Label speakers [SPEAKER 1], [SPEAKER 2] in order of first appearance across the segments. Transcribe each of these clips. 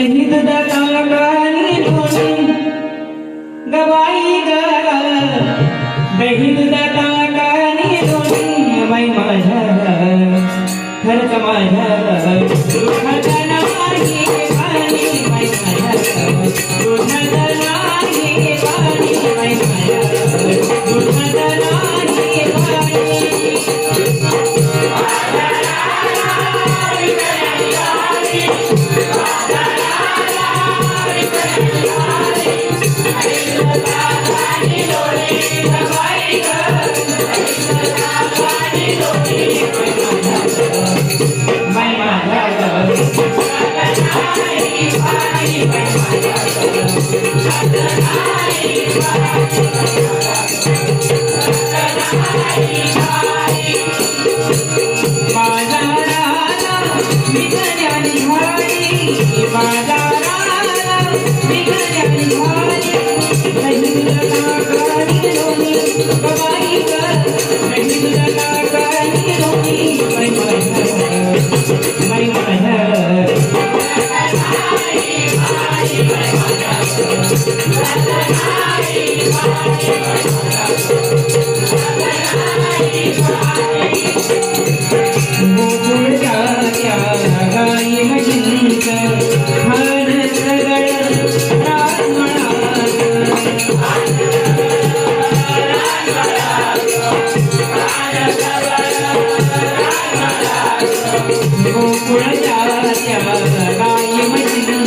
[SPEAKER 1] हिंद गानी धोनी गवाई गा हिंद गानी धोनी मैं माझ्या खरच माझ्या जय जय नारायण नारायण नारायण कुंजियाचा गाय मीचून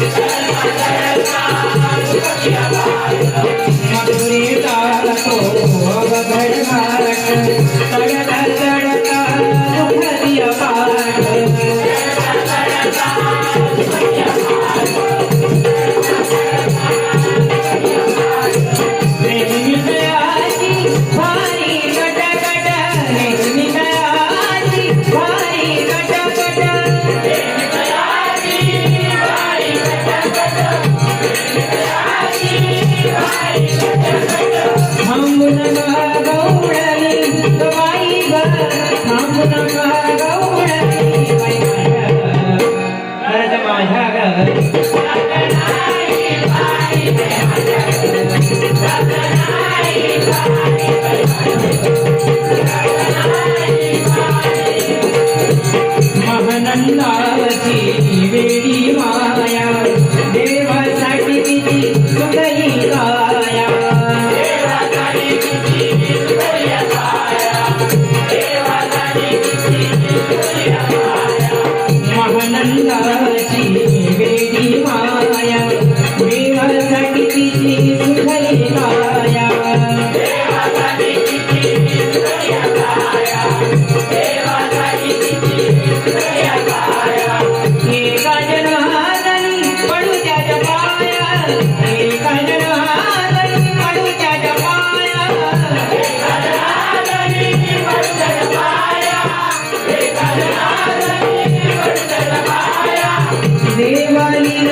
[SPEAKER 1] Yeah. I'm not Ranga ಶಿವನನ್ನಾಚಿ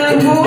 [SPEAKER 1] Thank you.